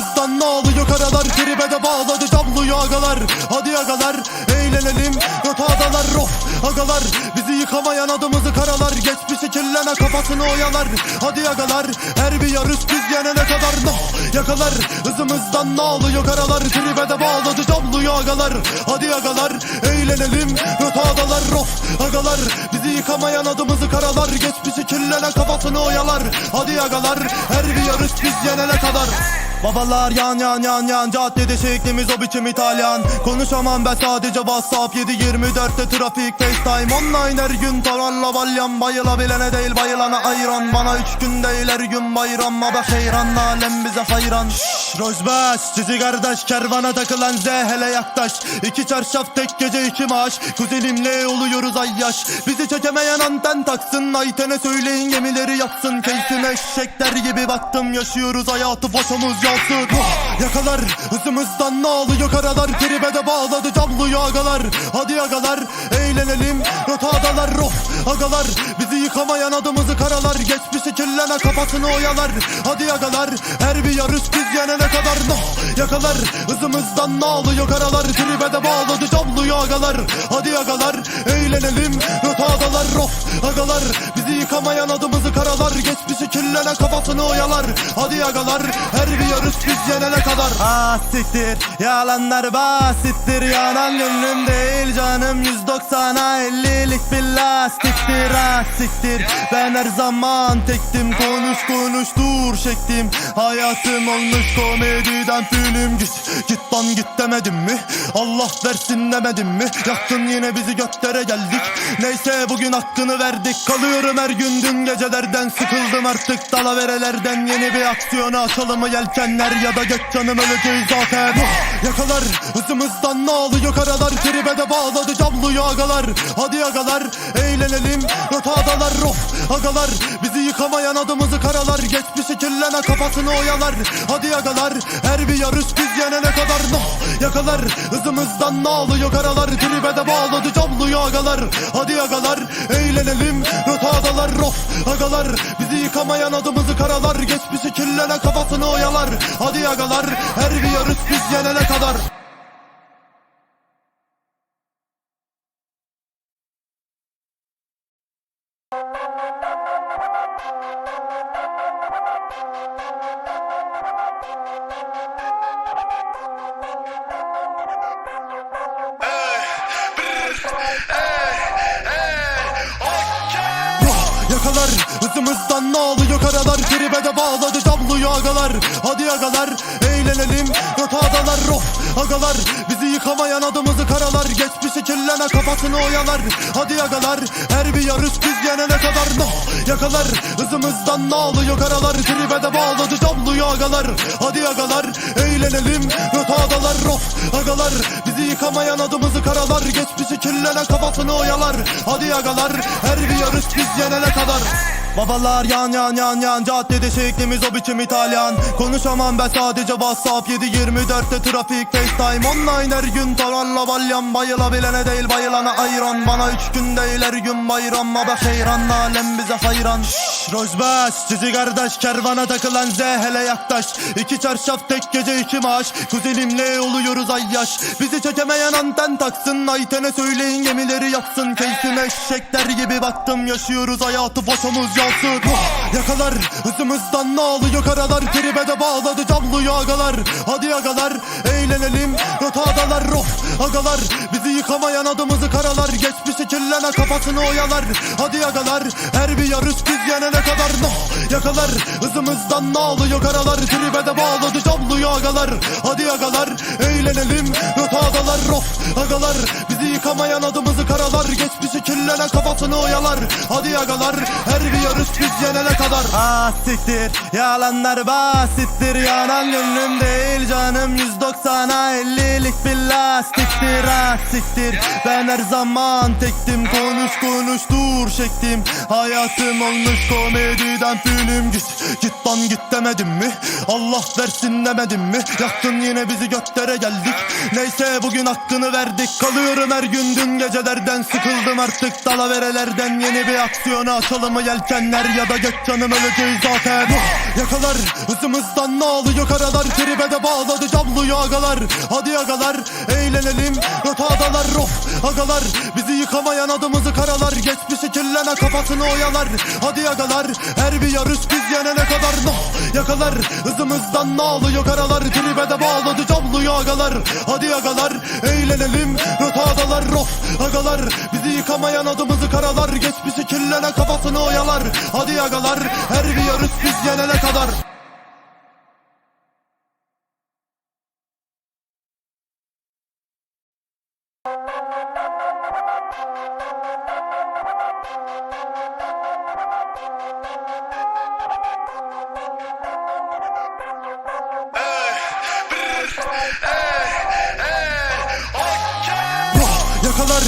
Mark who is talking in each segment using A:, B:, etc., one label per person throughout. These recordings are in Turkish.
A: Hızımızdan ne alıyor karalar Tribe de bağladı cabluyu agalar Hadi agalar eğlenelim. Rotadalar of. Agalar Bizi yıkamayan adımızı karalar. Geçmişi kirlene kafasını oyalar. Hadi agalar her bir yarış biz yenene kadar. No! Yakalar hızımızdan ne alıyor karalar Tribe de bağladı cabluyu agalar Hadi agalar eğlenelim. Rotadalar of. Agalar Bizi yıkamayan adımızı karalar Geçmişi kirlene kafasını oyalar. Hadi agalar her bir yarış biz yenene kadar. Babalar yan yan yan yan Caddede şeklimiz o biçim İtalyan. Konuşamam ben sadece WhatsApp 7-24'te trafik FaceTime. Online her gün tararla balyan Bayılabilene değil bayılana ayran. Bana üç gün değil her gün bayram Ama heyran alem bize hayran. Şşş Rojbaş Cici kardeş kervana takılan Z hele yaklaş. İki çarşaf tek gece iki maaş. Kuzenimle oluyoruz ay yaş Bizi çekemeyen anten taksın Ayten'e söyleyin gemileri yapsın Keyfime eşekler gibi baktım Yaşıyoruz hayatı boşumuz yansın. Oh, Yakalar hızımızdan ne alıyor karalar. Tribe de bağladı cabluyu agalar Hadi agalar eğlenelim Rotadalar of agalar Bizi yıkamayan adımızı karalar. Geçmişi kirlene kafasını oyalar. Hadi agalar her bir yarış biz yenene kadar. No Yakalar hızımızdan ne alıyor karalar. Tribe bağladı cabluyu agalar. Hadi agalar eğlenelim Rotadalar of agalar Bizi yıkamayan adımızı karalar. Geçmişi kirlene kafasını oyalar. Hadi agalar her bir yarış biz yenene kadar. Ah siktir yalanlar basittir. Yanan gönlüm değil canım 190'a 50'lik bir lastiktir Ah siktir. Ben her zaman tektim. Konuş konuş dur çektim. Hayatım olmuş komediden film Git. Git lan git demedim mi? Allah versin demedim mi? Yaktın yine bizi göklere geldik. Neyse bugün hakkını verdik. Kalıyorum her gün. Dün gecelerden Sıkıldım artık. Dalaverelerden Yeni bir aksiyona açalım mı yelkenler Ya da göç canım öleceğiz zaten. Yakalar hızımızdan ne alıyor? Karalar Tribe de bağladı. Cabluyu agalar. Hadi agalar eğlenelim Rotadalar of agalar Bizi yıkamayan adımızı karalar. Geçmişi kirlene kafasını oyalar. Hadi agalar her bir yarış biz yenene kadar. No Yakalar hızımızdan ne alıyor karalar. Tribe bağladı cabluyu agalar Hadi agalar eğlenelim. Rotadalar of agalar. Bizi yıkamayan adımızı karalar. Geçmişi kirlene kafasını oyalar. Hadi agalar her bir yarış biz yenene kadar Yakalar hızımızdan ne alıyor karalar Tribe de bağladı cabluyu agalar. Hadi agalar eğlenelim. Rotadalar of agalar. Bizi yıkamayan adımızı karalar. Geçmişi kirlene kafasını oyalar. Hadi agalar her bir yarış biz yenene kadar. No Yakalar hızımızdan ne alıyor karalar Tribe de bağladı cabluyu agalar. Hadi agalar eğlenelim. Rotadalar of agalar. Bizi yıkamayan adımızı karalar. Geçmişi kirlene kafasını oyalar Hadi agalar her bir yarış biz yenene kadar Babalar yan yan yan yan. Caddede şeklimiz o biçim İtalyan. Konuşamam ben sadece WhatsApp 7-24'te trafik FaceTime Online her gün. Tararla balyan Bayılabilene değil bayılana ayran. Bana üç gün değil her gün bayram Ama heyran. Alem bize hayran. Şşş Rojbaş Cici kardeş kervana takılan Z hele yaklaş İki çarşaf tek gece iki maaş. Kuzenimle oluyoruz ay yaş Bizi çekemeyen anten taksın Ayten'e söyleyin gemileri yapsın Keyfime eşekler gibi baktım Yaşıyoruz hayatı boşumuz yansın Oh, Yakalar hızımızdan ne alıyor? Karalar Tribe de bağladı cabluyu agalar Hadi agalar eğlenelim. Rotadalar of. Agalar Bizi yıkamayan adımızı karalar. Geçmişi kirlene kafasını oyalar. Hadi agalar her bir yarış biz yenene kadar. No. Yakalar hızımızdan ne alıyor? Karalar Tribe de bağladı cabluyu agalar Hadi agalar eğlenelim. Rotadalar of. Agalar Bizi yıkamayan adımızı karalar. Geçmişi kirlene kafasını oyalar. Hadi agalar her bir yarış biz yenene kadar. Ah yalanlar basittir. Yanan gönlüm değil canım. 190'a 50'lik bir lastiktir Ah ben her zaman tektim. Konuş konuş dur çektim Hayatım olmuş komediden film Git git lan git demedim mi? Allah versin demedim mi? Yaktın yine bizi göklere geldik. Neyse bugün hakkını verdik. Kalıyorum her gün. Dün gecelerden sıkıldım artık. Dalaverelerden Yeni bir aksiyona açalım mı yelkenler ya da göç canım öleceğiz zaten. Yakalar hızımızdan ne alıyor karalar? Tribe de bağladı camlıyor agalar Hadi agalar eğlenelim. Rotadalar Of agalar. Bizi yıkamayan adımızı karalar. Geçmişi kirlene kafasını oyalar. Hadi agalar her bir yarış biz yenene kadar. No Yakalar hızımızdan ne alıyor karalar? Tribe de bağladı camlıyor agalar Hadi agalar eğlenelim. Rotadalar Of agalar. Bizi yıkamayan adımızı karalar. Geçmişi kirlene kafasını oyalar Hadi agalar her bir yarış biz yenene kadar. Yakalar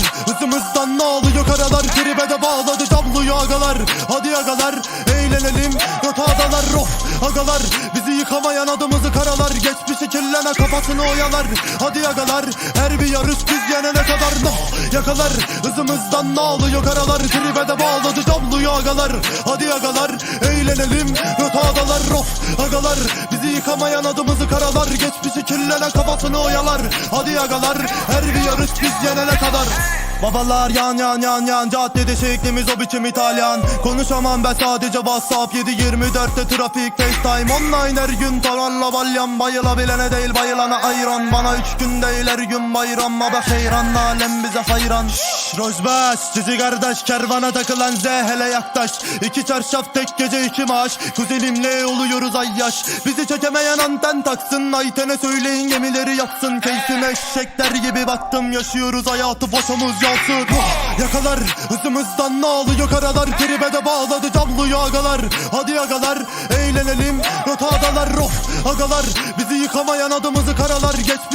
A: hızımızdan ne alıyor karalar? Tribe de bağladı camlıyor agalar. Hadi agalar eğlenelim. Rotadalar Of agalar. Bizi yıkamayan adımızı karalar. Geçmişi kirlene kafasını oyalar. Hadi agalar her bir yarış biz yenene kadar. No Yakalar. Hızımızdan ne alıyor karalar? Tribe de bağladı camlıyor agalar. Hadi agalar eğlenelim. Rotadalar Of agalar. Bizi yıkamayan adımızı karalar. Geçmişi kirlene kafasını oyalar. Hadi agalar her bir yarış biz yenene kadar Babalar yan yan yan yan. Caddede şeklimiz o biçim İtalyan. Konuşamam ben sadece WhatsApp. 7-24'te trafik FaceTime. Online her gün tavanla balyan Bayılabilene değil bayılana ayran. Bana üç gün değil her gün bayram. Ama heyran alem bize hayran. Şşş Rojbaş Cici kardeş kervana takılan Z hele yaklaş İki çarşaf tek gece iki maaş. Kuzenimle oluyoruz ay yaş Bizi çekemeyen anten taksın. Ayten'e söyleyin gemileri yaksın. Keyfime eşekler gibi baktım. Yaşıyoruz hayatı boşumuz yansın Vah! Yakalar hızımızdan ne alıyor karalar? Tribe de bağladı camlıyor agalar Hadi agalar eğlenelim. Rotadalar Of agalar. Bizi yıkamayan adımızı karalar. Geçmişi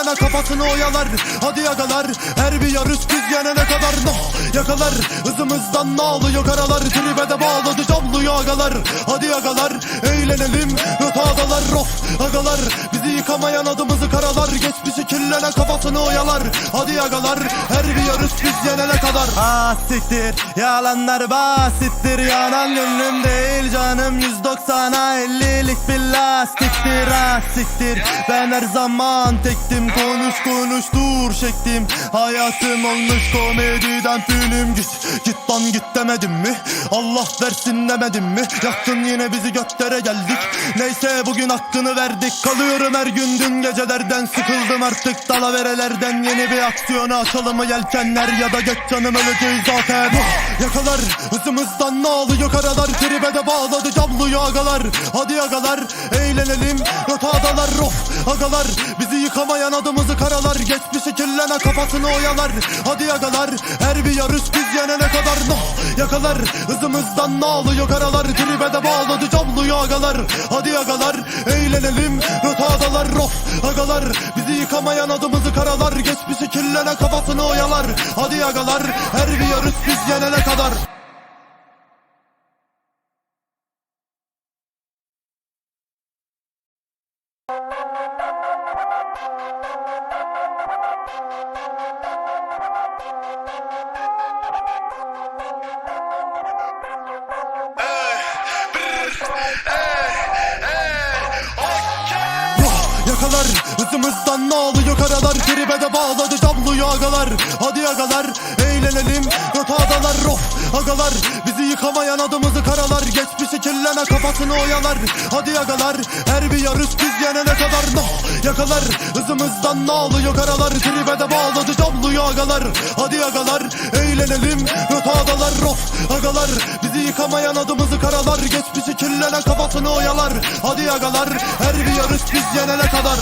A: kirlene kafasını oyalar Hadi agalar her bir yarış biz yenene kadar no Yakalar. Hızımızdan ne alıyor karalar? Tribe de bağladı camlıyor agalar. Hadi agalar eğlenelim rotadalar Of agalar bizi yıkamayan adımızı karalar. Geçmişi kirlene kafasını oyalar. Hadi agalar her bir yarış biz yenene kadar. Ah siktir yalanlar basittir. Yanan gönlüm değil canım 190'a 50'lik bir lastiktir Ah siktir ben her zaman tektim Konuş konuş dur çektim Hayatım olmuş komediden film Git git lan git demedim mi? Allah versin demedim mi? Yaktın yine bizi göklere geldik. Neyse bugün hakkını verdik. Kalıyorum her gün dün gecelerden. Sıkıldım artık dalaverelerden Yeni bir aksiyona açalım mı yelkenler? Ya da gök canım öleceğiz zaten. Vah! Yakalar hızımızdan ne alıyor karalar Tribe de bağladı camlıyor agalar Hadi agalar eğlenelim. Rotadalar Of agalar. Bizi yıkamayan adımızı karalar Geçmişi kirlene kafasını oyalar. Hadi agalar her bir yarış biz yenene kadar. No Yakalar hızımızdan ne alıyor karalar? Tribe bağladı camlıyor agalar Hadi agalar eğlenelim rotadalar Of agalar bizi yıkamayan adımızı karalar. Geçmişi kirlene kafasını oyalar. Hadi agalar her bir yarış biz yenene kadar Hadi agalar eğlenelim. Rotadalar Of agalar. Bizi yıkamayan adımızı karalar. Geçmişi kirlene kafasını oyalar. Hadi agalar her bir yarış biz yenene kadar. No Yakalar hızımızdan ne alıyor karalar. Tribe bağladı camlıyor agalar. Hadi agalar eğlenelim. Rotadalar Of agalar. Bizi yıkamayan adımızı karalar. Geçmişi kirlene kafasını oyalar. Hadi agalar her bir yarış biz yenene kadar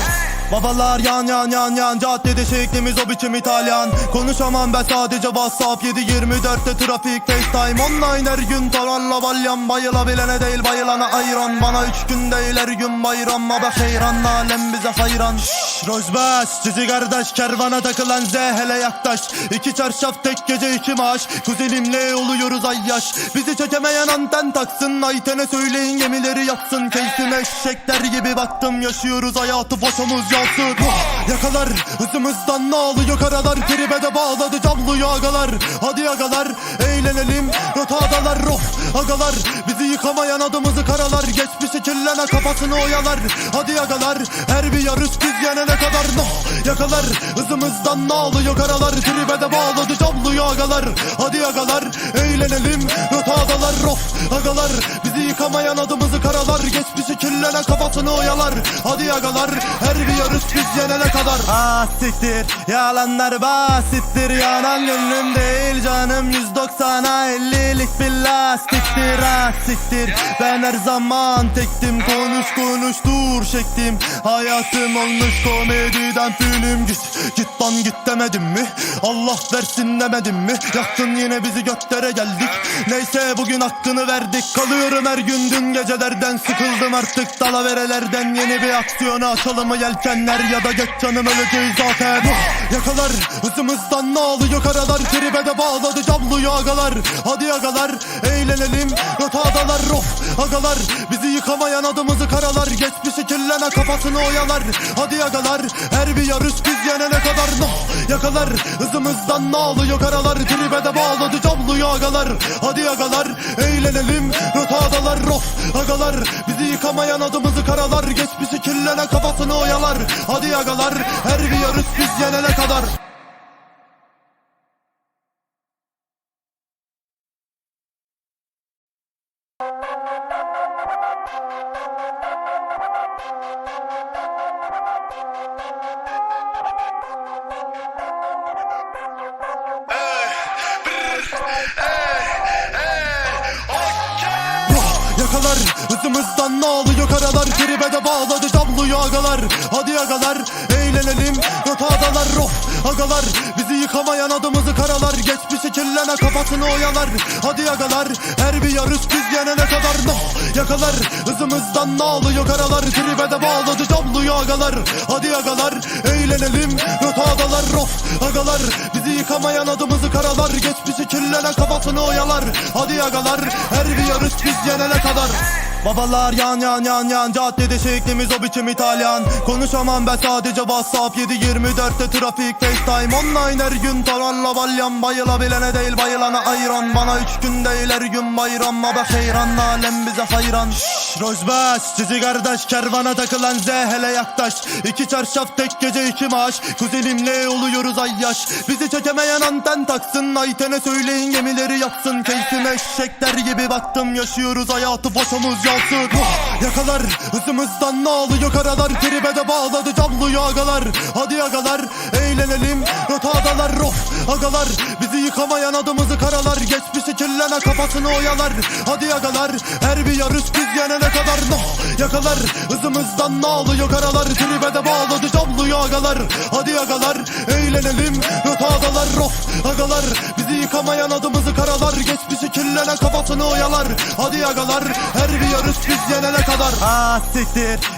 A: Babalar yan yan yan yan. Caddede şeklimiz o biçim İtalyan. Konuşamam ben sadece WhatsApp. 7-24'te trafik FaceTime. Online her gün tavanla balyan. Bayılabilene değil bayılana ayran. Bana üç gün değil her gün bayram. Ama heyran alem bize hayran. Şşş Rojbaş Cici kardeş kervana takılan Z hele yaklaş. İki çarşaf tek gece iki maaş. Kuzenimle oluyoruz ay yaş Bizi çekemeyen anten taksın. Ayten'e söyleyin gemileri yaksın. Keyfime eşekler gibi baktım. Yaşıyoruz hayatı boşumuz yansın oh, Yakalar hızımızdan ne alıyor karalar Tribe de bağladı camlıyor agalar Hadi agalar eğlenelim. Rotadalar of agalar. Bizi yıkamayan adımızı karalar. Geçmişi kirlene kafasını oyalar. Hadi agalar her bir yarış biz yenene kadar. No Yakalar hızımızdan ne alıyor karalar Tribe de bağladı camlıyor agalar Hadi agalar eğlenelim. Rotadalar of agalar. Bizi yıkamayan adımızı karalar. Geçmişi kirlene kafasını oyalar. Hadi agalar her bir yarış biz yenene kadar. Ah siktir. Yalanlar basittir. Yanan gönlüm değil canım. 190'a 50'lik bir lastiktir. Ah siktir. Ben her zaman tektim. Konuş konuş dur çektim Hayatım olmuş komediden film Git. Git lan git demedim mi? Allah versin demedim mi? Yaktın yine bizi göklere geldik. Neyse bugün hakkını verdik. Kalıyorum her gün dün gecelerden Sıkıldım artık dalaverelerden. Yeni bir aksiyona açalım mı yelkenler Ya da geç canım öleceğiz zaten. Oh, Yakalar hızımızdan ne alıyor? Karalar Tribe de bağladı camlıyor agalar. Hadi agalar eğlenelim. Rotadalar of! Agalar Bizi yıkamayan adımızı karalar. Geçmişi kirlene kafasını oyalar. Hadi agalar her bir yarış biz yenene kadar. No Yakalar hızımızdan ne alıyor? Karalar Tribe de bağladı camlıyor agalar. Hadi agalar eğlenelim. Rotadalar of agalar Bizi yıkamayan adımızı karalar. Geçmişi kirlene kafasını oyalar. Hadi agalar her bir yarış biz yenene kadar kafasını oyalar Hadi agalar her bir yarış biz yenene kadar no Yakalar. Hızımızdan ne alıyor karalar Tribe de bağladı camlıyor agalar Hadi agalar eğlenelim Rotadalar of agalar Bizi yıkamayan adımızı karalar. Geçmişi kirlene kafasını oyalar. Hadi agalar her bir yarış biz yenene kadar Babalar yan yan yan yan. Caddede şeklimiz o biçim İtalyan. Konuşamam ben sadece WhatsApp. 7-24'te trafik FaceTime. Online her gün tararla balyan. Bayılabilene değil bayılana ayran. Bana üç gün değil her gün bayram. Ama heyran alem bize hayran. Şşş Rojbaş Cici kardeş. Kervana takılan Z hele yaklaş. İki çarşaf tek gece iki maaş. Kuzenimle oluyoruz ay yaş. Bizi çekemeyen anten taksın. Ayten'e söyleyin gemileri yapsın Keyfime eşekler gibi baktım. Yaşıyoruz hayatı boşumuz yansın Vah, Yakalar hızımızdan ne alıyor karalar Tribe de bağladı camlıyor agalar Hadi agalar eğlenelim. Rotadalar of. Agalar Bizi yıkamayan adımızı karalar. Geçmişi kirlene kafasını oyalar. Hadi agalar her bir yarış biz yenene kadar. No. Yakalar hızımızdan ne alıyor karalar Tribe de bağladı camlıyor agalar Hadi agalar eğlenelim. Rotadalar of. Agalar Bizi yıkamayan adımızı karalar. Geçmişi kirlene kafasını oyalar. Hadi agalar her bir yarış biz yenene kadar. Ah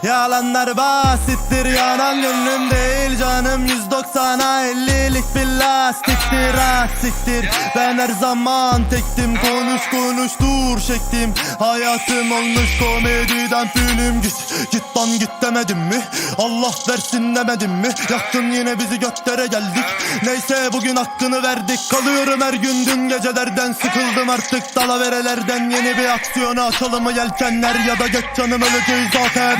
A: yalanlar basittir. Yanan gönlüm değil canım. 190'a 50'lik bir lastiktir Ah ben her zaman tektim. Konuş konuş dur çektim Hayatım olmuş komediden film Git git lan git demedim mi? Allah versin demedim mi? Yaktın yine bizi göklere geldik. Neyse bugün hakkını verdik. Kalıyorum her gün. Dün gecelerden Sıkıldım artık. Dalaverelerden Yeni bir aksiyona açalım mı yelkenler Ya da geç canım öleceğiz zaten.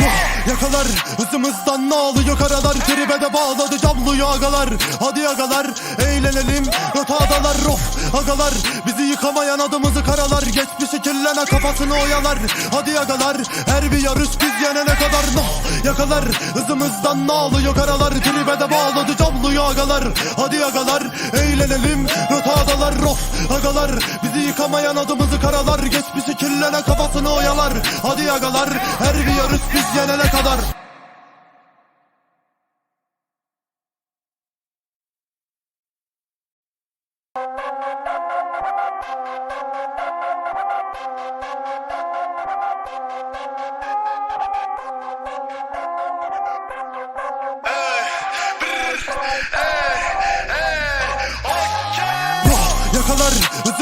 A: Yakalar hızımızdan ne alıyor karalar? Tribe de bağladı camlıyor agalar Hadi agalar eğlenelim. Rotadalar of agalar. Bizi yıkamayan adımızı karalar. Geçmişi kirlene kafasını oyalar. Hadi agalar her bir yarış biz yenene kadar. No Yakalar hızımızdan ne alıyor karalar? Tribe de bağladı camlıyor agalar Hadi agalar eğlenelim. Rotadalar of agalar. Bizi yıkamayan adımızı karalar Geçmişi kirlene kafasını oyalar. Hadi agalar her bir yarış biz yenene kadar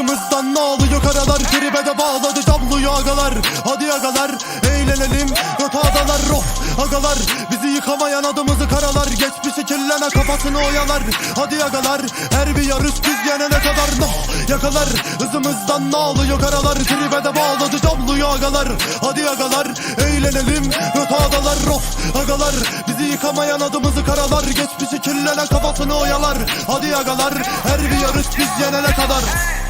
A: hızımızdan ne alıyor karalar? Tribe de bağladı camlıyor agalar. Hadi agalar eğlenelim. Rotadalar of agalar. Bizi yıkamayan adımızı karalar. Geçmişi kirlene kafasını oyalar. Hadi agalar her bir yarış biz yenene kadar. No Yakalar. Hızımızdan ne oluyor karalar? Tribe de bağladı camlıyor agalar. Hadi agalar eğlenelim. Of agalar Bizi yıkamayan adımızı karalar Geçmişi kirlene kafasını oyalar. Hadi agalar her bir yarış biz yenene kadar.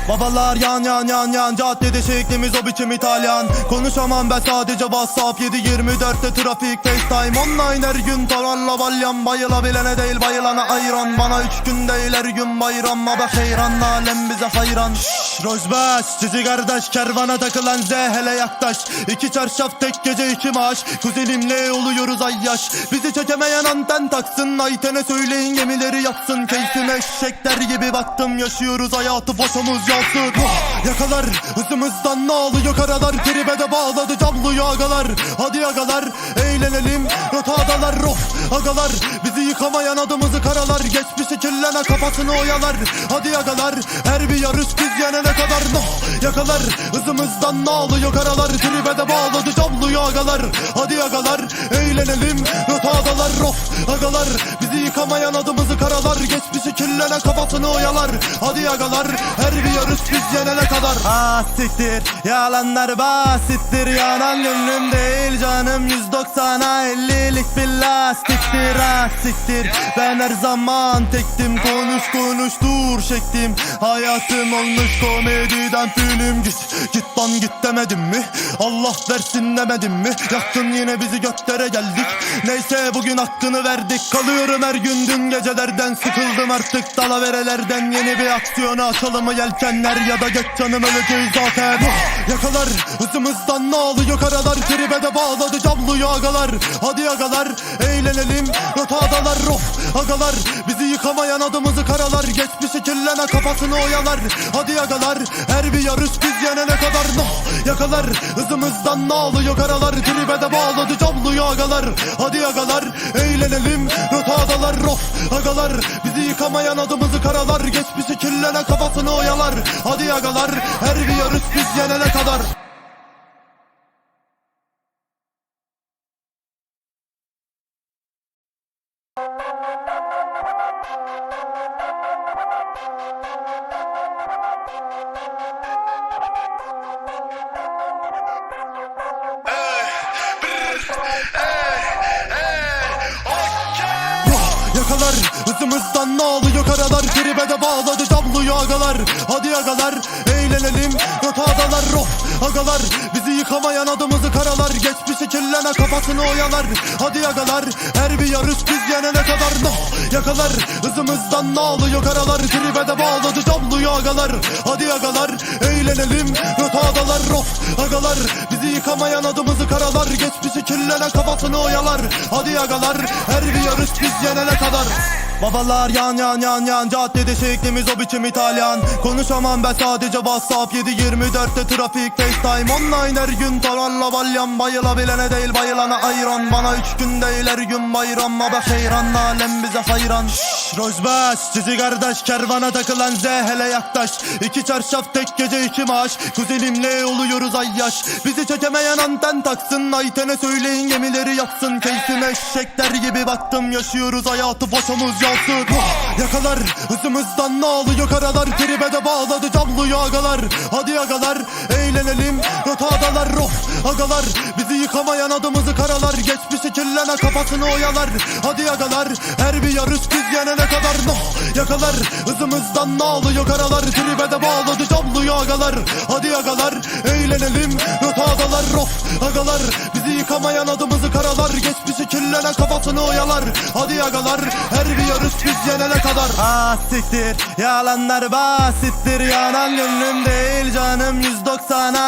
A: Babalar yan yan yan yan Caddede şeklimiz o biçim İtalyan. Konuşamam ben sadece WhatsApp 7-24'te trafik FaceTime Online her gün tavarla balyan Bayılabilene değil bayılana ayran. Bana üç gün değil her gün bayram Ama heyran alem bize hayran. Şşş Rojbaş Cici kardeş kervana takılan Z hele yaklaş. İki çarşaf tek gece iki maaş. Kuzenimle oluyoruz ay yaş Bizi çekemeyen anten taksın Ayten'e söyleyin gemileri yapsın Keyfime eşekler gibi baktım Yaşıyoruz hayatı boşumuz yansın Yakalar hızımızdan ne oluyor karalar? Tribe bağladı camlıyor agalar Hadi agalar eğlenelim Rotadalar of agalar Bizi yıkamayan adımızı karalar. Geçmişi kirlene kafasını oyalar. Hadi agalar her bir yarış biz yenene kadar. No Yakalar hızımızdan ne oluyor karalar? Tribe de bağladı camlıyor agalar. Hadi agalar eğlenelim Rotadalar of agalar Bizi yıkamayan adımızı karalar. Geçmişi kirlene kafasını oyalar. Hadi agalar her bir yarış biz yenene kadar. Ah siktir yalanlar basittir. Yanan gönlüm değil canım 190'a 50'lik bir lastiktir Ah siktir. Ben her zaman tektim. Konuş konuş dur çektim Hayatım olmuş komediden film Git. Git lan git demedim mi? Allah versin demedim mi? Yaktın yine bizi göklere geldik. Neyse bugün hakkını verdik. Kalıyorum her gün. Dün gecelerden Sıkıldım artık. Dalaverelerden Yeni bir aksiyona açalım yelkenler? Ya da gök canım öleceğiz zaten. Oh, Yakalar. Hızımızdan ne oluyor karalar Tribe bağladı. Camlıyor agalar Hadi agalar eğlenelim Rotadalar of agalar. Bizi yıkamayan adımızı karalar. Geçmişi kirlene kafasını oyalar. Hadi agalar her bir yarış biz yenene kadar. No Yakalar hızımızdan ne oluyor karalar? Tribe de bağladı camlıyor agalar. Hadi agalar eğlenelim. Rotadalar of agalar. Bizi yıkamayan adımızı karalar. Geçmişi kirlene kafasını oyalar. Hadi agalar her bir yarış biz yenene kadar Yakalar hızımızdan ne oluyor karalar? Tribe de bağladı camlıyor agalar. Hadi agalar eğlenelim. Rotadalar of agalar. Bizi yıkamayan adımızı karalar. Geçmişi kirlene kafasını oyalar. Hadi agalar her bir yarış biz yenene kadar. No Yakalar hızımızdan ne oluyor karalar? Tribe de bağladı camlıyor agalar. Hadi agalar eğlenelim. Rotadalar of agalar Bizi yıkamayan adımızı karalar. Geçmişi kirlene kafasını oyalar. Hadi agalar her bir yarış biz yenene kadar Babalar yan yan yan yan. Caddede şeklimiz o biçim İtalyan. Konuşamam ben sadece WhatsApp. 7-24'te trafik FaceTime. Online her gün tavarla balyan Bayılabilene değil bayılana ayran. Bana üç gün değil her gün bayram. Ama heyran alem bize hayran. Şşş Rojbaş Cici kardeş kervana takılan Z hele yaklaş. İki çarşaf tek gece iki maaş. Kuzenimle oluyoruz ay yaş Bizi çekemeyen anten taksın. Ayten'e söyleyin gemileri yapsın Keyfime eşekler gibi baktım. Yaşıyoruz hayatı boşumuz yansın Oh, Yakalar hızımızdan ne oluyor karalar Tribe de bağladı camlıyor agalar Hadi agalar eğlenelim Rotadalar of agalar. Bizi yıkamayan adımızı karalar Geçmişi kirlene kafasını oyalar. Hadi agalar her bir yarış biz yenene kadar. No Yakalar hızımızdan ne oluyor karalar Tribe de bağladı camlıyor agalar Hadi agalar eğlenelim Rotadalar of agalar. Bizi yıkamayan adımızı karalar Geçmişi kirlene kafasını oyalar. Hadi agalar her bir yarış biz yenene kadar. Ah yalanlar basittir Yanan gönlüm değil canım. 190'a